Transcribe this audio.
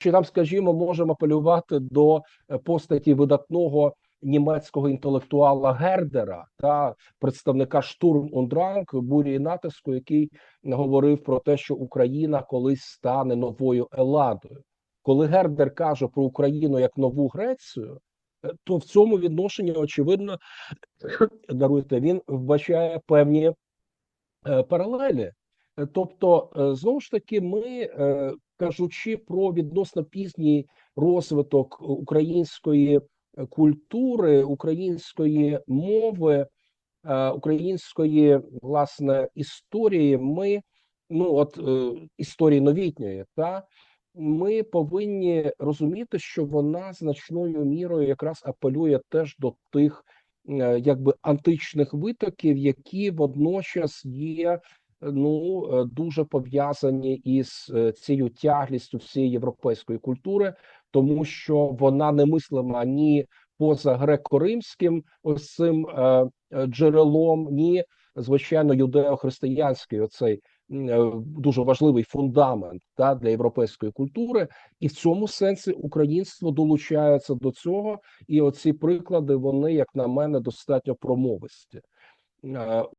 чи там, скажімо, можемо апелювати до е, постаті видатного німецького інтелектуала Гердера та представника штурм Ундранг бурі натиску, який говорив про те, що Україна колись стане новою Еладою. Коли Гердер каже про Україну як нову Грецію, е, то в цьому відношенні очевидно даруйте, він вбачає певні е, паралелі. Тобто, знову ж таки, ми кажучи про відносно пізній розвиток української е, культури, української мови, е, української власне історії, ми ну от е, історії новітньої, та ми повинні розуміти, що вона значною мірою якраз апелює теж до тих якби античних витоків, які водночас є ну е, дуже пов'язані із е, цією тяглістю всієї європейської культури, тому що вона не мислима ні поза греко-римським ось цим е, джерелом, ні звичайно юдео-християнський оцей дуже важливий фундамент та для європейської культури, і в цьому сенсі українство долучається до цього, і оці приклади вони, як на мене, достатньо промовисті.